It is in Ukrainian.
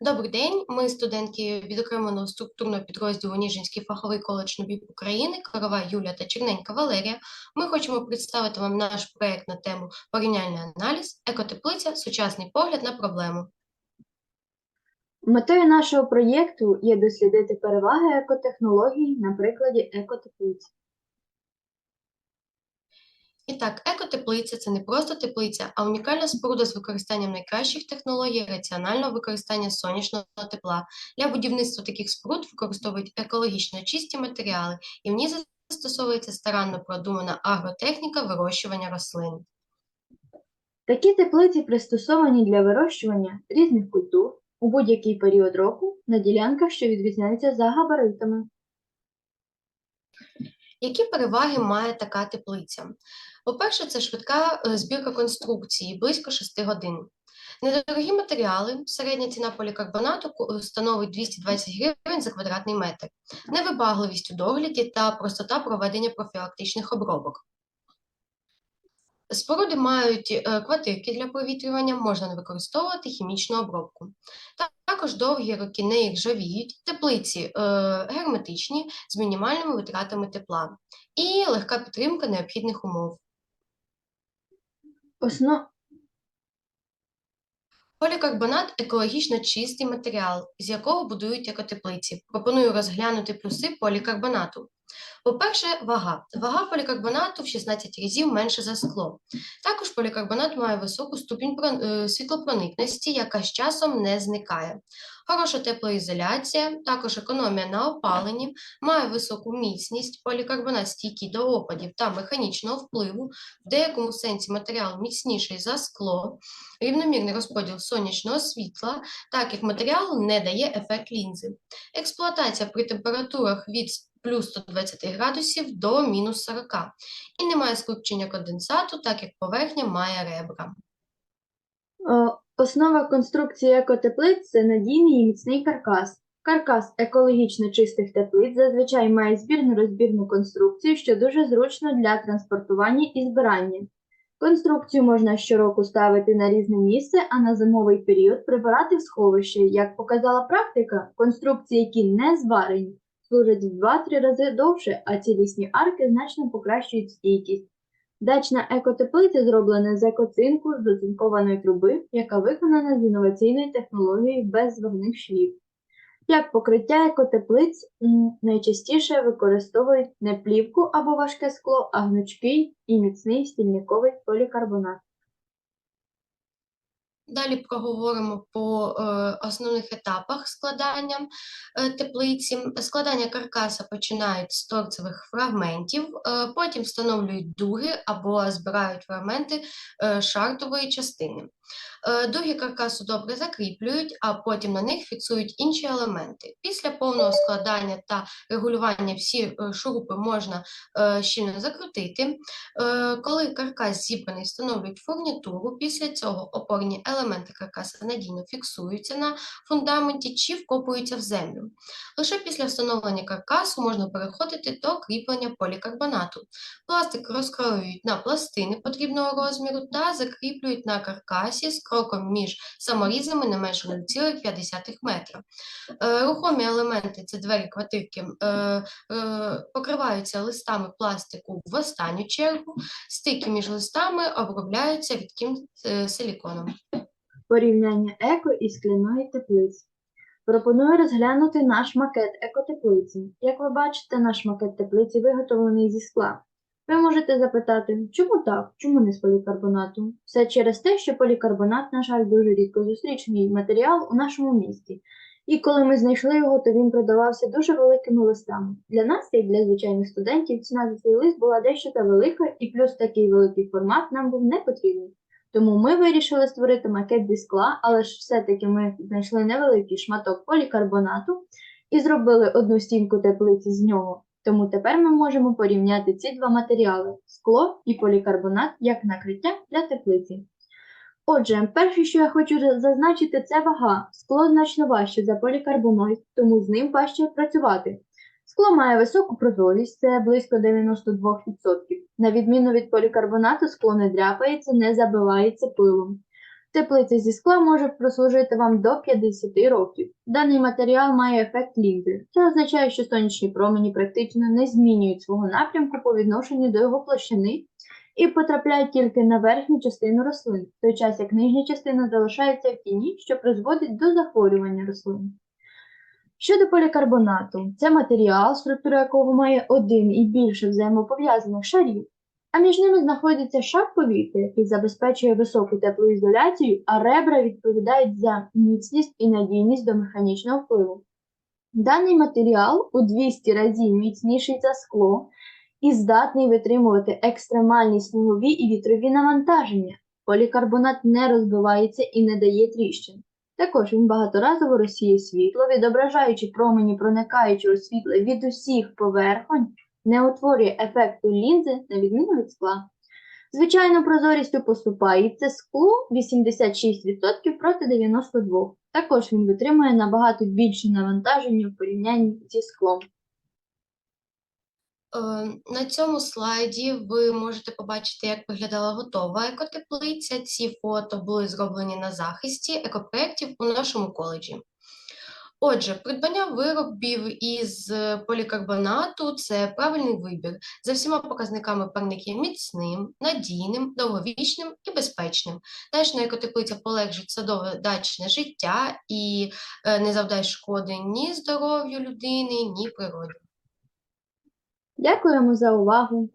Добрий день. Ми студентки відокремленого структурного підрозділу Ніжинський фаховий коледж НОБІП України, Корова Юлія та Черненька Валерія. Ми хочемо представити вам наш проект на тему порівняльний аналіз, екотеплиця, сучасний погляд на проблему. Метою нашого проєкту є дослідити переваги екотехнологій на прикладі екотеплиць. І так, екотеплиця це не просто теплиця, а унікальна споруда з використанням найкращих технологій раціонального використання сонячного тепла. Для будівництва таких споруд використовують екологічно чисті матеріали, і в ній застосовується старанно продумана агротехніка вирощування рослин. Такі теплиці пристосовані для вирощування різних культур у будь-який період року на ділянках, що відрізняються за габаритами. Які переваги має така теплиця? По-перше, це швидка е, збірка конструкції, близько 6 годин. Недорогі матеріали, середня ціна полікарбонату становить 220 гривень за квадратний метр, невибагливість у догляді та простота проведення профілактичних обробок. Споруди мають е, квартирки для провітрювання, можна не використовувати хімічну обробку. Та- Також довгі роки не ржавіють, теплиці е, герметичні з мінімальними витратами тепла і легка підтримка необхідних умов. Осно... Полікарбонат екологічно чистий матеріал, з якого будують екотеплиці. Пропоную розглянути плюси полікарбонату. По-перше, вага. Вага полікарбонату в 16 разів менше за скло. Також полікарбонат має високу ступінь е, світлопроникності, яка з часом не зникає. Хороша теплоізоляція, також економія на опаленні, має високу міцність, полікарбонат стійкий до опадів та механічного впливу, в деякому сенсі матеріал міцніший за скло, рівномірний розподіл сонячного світла, так як матеріал не дає ефект лінзи. Експлуатація при температурах від плюс 120 градусів до мінус 40. І немає скупчення конденсату, так як поверхня має ребра. Е, Основа конструкції екотеплиць це надійний і міцний каркас. Каркас екологічно чистих теплиць зазвичай має збірно-розбірну конструкцію, що дуже зручно для транспортування і збирання. Конструкцію можна щороку ставити на різне місце, а на зимовий період прибирати в сховище. Як показала практика, конструкції, які не зварені, служать в 2-3 рази довше, а цілісні арки значно покращують стійкість. Дачна екотеплиця зроблена з екоцинку з оцинкованої труби, яка виконана з інноваційною технологією без зварних швів. Як покриття екотеплиць найчастіше використовують не плівку або важке скло, а гнучкий і міцний стільниковий полікарбонат. Далі проговоримо по е, основних етапах складання е, теплиці. Складання каркаса починають з торцевих фрагментів, е, потім встановлюють дуги або збирають фрагменти шартової частини. Дуги каркасу добре закріплюють, а потім на них фіксують інші елементи. Після повного складання та регулювання всі шурупи можна щільно закрутити. Коли каркас зібраний, встановлюють фурнітуру. Після цього опорні елементи каркаса надійно фіксуються на фундаменті чи вкопуються в землю. Лише після встановлення каркасу можна переходити до кріплення полікарбонату. Пластик розкроюють на пластини потрібного розміру та закріплюють на каркасі з кроком між саморізами не менше 0,5 метра. Е, Рухомі елементи це двері квартирки. е, е, покриваються листами пластику в останню чергу, стики між листами обробляються рідким силіконом. Порівняння еко і скляної теплиці. Пропоную розглянути наш макет екотеплиці. Як ви бачите, наш макет теплиці виготовлений зі скла. Ви можете запитати, чому так, чому не з полікарбонату? Все через те, що полікарбонат, на жаль, дуже рідко зустрічний матеріал у нашому місті. І коли ми знайшли його, то він продавався дуже великими листами. Для нас, як для звичайних студентів, ціна за цей лист була дещо та велика, і плюс такий великий формат нам був не потрібний. Тому ми вирішили створити макет зі скла, але ж все-таки ми знайшли невеликий шматок полікарбонату і зробили одну стінку теплиці з нього. Тому тепер ми можемо порівняти ці два матеріали скло і полікарбонат як накриття для теплиці. Отже, перше, що я хочу зазначити, це вага. Скло значно важче за полікарбонат, тому з ним важче працювати. Скло має високу прозорість, це близько 92%. На відміну від полікарбонату, скло не дряпається, не забивається пилом. Теплиця зі скла може прослужити вам до 50 років. Даний матеріал має ефект лінзи. Це означає, що сонячні промені практично не змінюють свого напрямку по відношенню до його площини і потрапляють тільки на верхню частину рослин, в той час як нижня частина залишається в тіні, що призводить до захворювання рослин. Щодо полікарбонату, це матеріал, структура якого має один і більше взаємопов'язаних шарів, а між ними знаходиться шар повітря, який забезпечує високу теплоізоляцію, а ребра відповідають за міцність і надійність до механічного впливу. Даний матеріал у 200 разів міцніший за скло і здатний витримувати екстремальні снігові і вітрові навантаження. Полікарбонат не розбивається і не дає тріщин. Також він багаторазово розсіє світло, відображаючи промені проникаючого світла від усіх поверхонь, не утворює ефекту лінзи на відміну від скла. Звичайно, прозорістю поступається скло 86% проти 92%. Також він витримує набагато більше навантаження в порівнянні зі склом. Е, На цьому слайді ви можете побачити, як виглядала готова екотеплиця. Ці фото були зроблені на захисті екопроєктів у нашому коледжі. Отже, придбання виробів із полікарбонату це правильний вибір. За всіма показниками парник є міцним, надійним, довговічним і безпечним. Дачна екотеплиця полегшить садове дачне життя і е, не завдасть шкоди ні здоров'ю людини, ні природі. Дякуємо за увагу!